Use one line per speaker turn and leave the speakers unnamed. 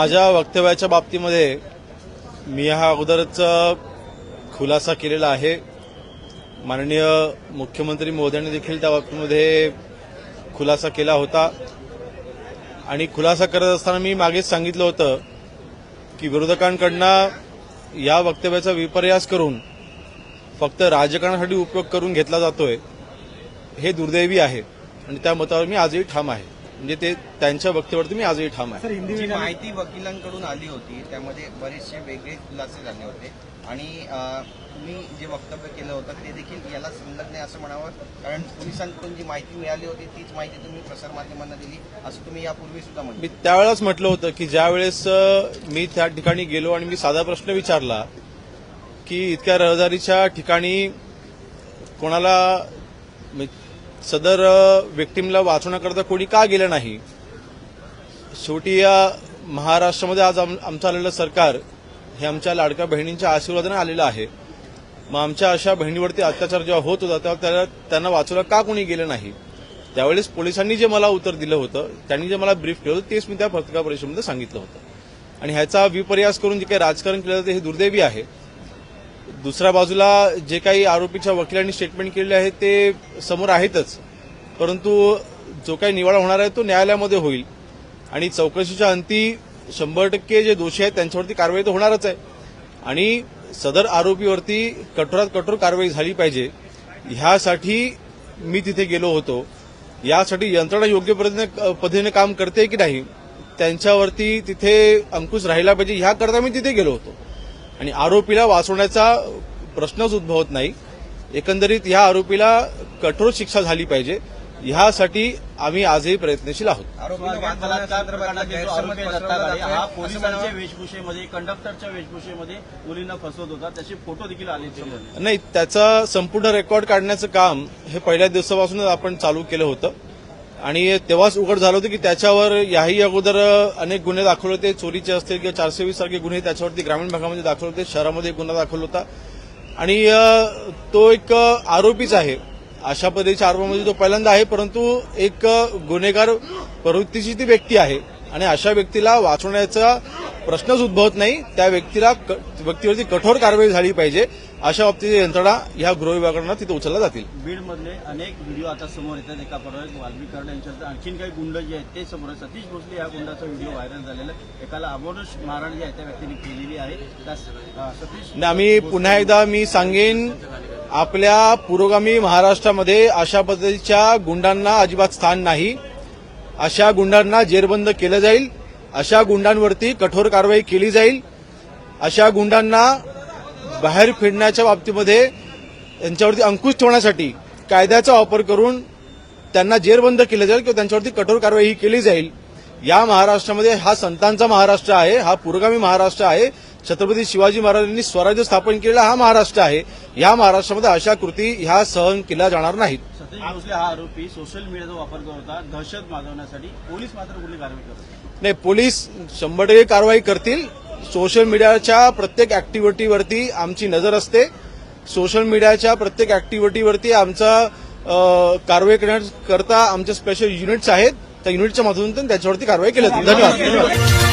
माझ्या वक्तव्याच्या बाबतीमध्ये मी हा अगोदरच खुलासा केलेला आहे. माननीय मुख्यमंत्री मोदयांनी देखील त्या बाबतीमध्ये खुलासा केला होता. आणि खुलासा करत असताना मी मागेच सांगितलं होतं की विरोधकांकडनं या वक्तव्याचा विपर्यास करून फक्त राजकारणासाठी उपयोग करून घेतला जातोय हे दुर्दैवी आहे. आणि त्या मतावर मी आजही ठाम आहे. म्हणजे ते त्यांच्या वक्तव्यावरती मी आजही ठाम आहे.
जी माहिती वकिलांकडून आली होती त्यामध्ये बरेचसे वेगळे खुलासे झाले होते. आणि तुम्ही जे वक्तव्य केलं होतं ते देखील याला संलग्न आहे असं म्हणावं. कारण पोलिसांकडून जी माहिती मिळाली होती तीच माहिती तुम्ही प्रसारमाध्यमांना दिली. असं तुम्ही यापूर्वी सुद्धा
मी
म्हणले
त्यावेळेस म्हटलं होतं की ज्या वेळेस अ, मी त्या ठिकाणी गेलो आणि मी साधा प्रश्न विचारला की इतक्या रहदारीच्या ठिकाणी कोणाला म्हणजे सदर व्यक्तीमला वाचवण्याकरता कोणी का गेलं नाही? शेवटी या महाराष्ट्रामध्ये आज आम- आमचं आलेलं सरकार हे आमच्या लाडक्या बहिणींच्या आशीर्वादाने आलेलं आहे. मग आमच्या अशा बहिणीवरती अत्याचार जेव्हा होत होता तेव्हा त्याला त्यांना वाचवलं का कोणी गेलं नाही? त्यावेळेस पोलिसांनी जे मला उत्तर दिलं होतं त्यांनी जे मला ब्रीफ केलं होतं तेच मी त्या पत्रकार परिषदेमध्ये सांगितलं होतं. आणि ह्याचा विपर्यास करून जे काही राजकारण केलं जातं हे दुर्दैवी आहे. दुसऱ्या बाजूला जे काही आरोपीच्या वकिलांनी स्टेटमेंट केलेले आहे ते समोर आहेतच. परंतु जो काही निवाडा होणार आहे तो न्यायालयामध्ये होईल. आणि चौकशीच्या अंती शंभर टक्के जे दोषी आहेत त्यांच्यावरती कारवाई तर होणारच आहे. आणि सदर आरोपीवरती कठोरात कठोर कारवाई झाली पाहिजे. ह्यासाठी मी तिथे गेलो होतो. यासाठी यंत्रणा योग्य पद्धतीने पद्धतीने काम करते की नाही त्यांच्यावरती तिथे अंकुश राहिला पाहिजे. ह्याकरता मी तिथे गेलो होतो. आणि आरोपीला वाचवण्याचा प्रश्नच उद्भवत नाही. एकंदरीत ह्या आरोपीला कठोर शिक्षा झाली पाहिजे. ह्यासाठी आम्ही आजही प्रयत्नशील आहोत.
हा. वेशभूषेमध्ये कंडक्टरच्या वेशभूषेमध्ये मुलींना फसवत होता. त्याचे फोटो देखील आले
नाही त्याचा संपूर्ण रेकॉर्ड काढण्याचं काम हे पहिल्या दिवसापासूनच आपण चालू केलं होतं. आणि तेव्हाच उघड झालं होतं की त्याच्यावर याही अगोदर अनेक गुन्हे दाखवले होते. चोरीचे असतील किंवा चारशे वीस सारखे गुन्हे त्याच्यावरती ग्रामीण भागामध्ये दाखल होते. शहरामध्ये गुन्हा दाखल होता. आणि तो एक आरोपीच आहे. अशा पद्धतीच्या आरोपामध्ये तो पहिल्यांदा आहे परंतु एक गुन्हेगार प्रवृत्तीची ती व्यक्ती आहे. आणि अशा व्यक्तीला वाचवण्याचा प्रश्नच उद्भवत नाही. त्या व्यक्तीला व्यक्तीवरती कठोर कारवाई झाली पाहिजे अशा बाबतीत यंत्रणा ह्या गृह विभागांना तिथे उचलल्या जातील.
बीडमधले अनेक व्हिडिओ आता समोर येतात. एका परत वाल्मिक कर्ड यांच्यात आणखीन काही गुंड जे आहेत ते समोर. सतीश भोसले या गुंडाचा व्हिडिओ व्हायरल झालेला. एकाला अबोरुष मारहाण जी आहे त्या व्यक्तीने केलेली आहे. सतीश
आम्ही पुन्हा एकदा मी सांगेन आपल्या पुरोगामी महाराष्ट्रामध्ये अशा पद्धतीच्या गुंडांना अजिबात स्थान नाही. अशा गुंडांना जेरबंद केलं जाईल. अशा गुंडांवरती कठोर कारवाई केली जाईल. अशा गुंडांना बाहेर फिरण्याच्या बाबतीमध्ये त्यांच्यावरती अंकुश ठेवण्यासाठी कायद्याचा वापर करून त्यांना जेरबंद केलं जाईल किंवा त्यांच्यावरती कठोर कारवाई ही केली जाईल. या महाराष्ट्रामध्ये हा संतांचा महाराष्ट्र आहे हा पुरोगामी महाराष्ट्र आहे. छत्रपती शिवाजी महाराजांनी स्वराज्य स्थापन केलेला हा महाराष्ट्र आहे. या महाराष्ट्रामध्ये अशा कृती ह्या सहन केल्या जाणार नाहीत.
हा आरोपी सोशल मीडियाचा वापर करत होता. दहशत माजवण्यासाठी पोलीस मात्र कुठली कारवाई करत नाही.
पोलीस शंभर टक्के कारवाई करतील. सोशल मीडियाच्या प्रत्येक ऍक्टिव्हिटीवरती आमची नजर असते. सोशल मीडियाच्या प्रत्येक ऍक्टिव्हिटीवरती आमचा कारवाई करण्याकरता आमचे स्पेशल युनिट्स आहेत. त्या युनिटच्या माध्यमातून त्याच्यावरती कारवाई केली धन्यवाद.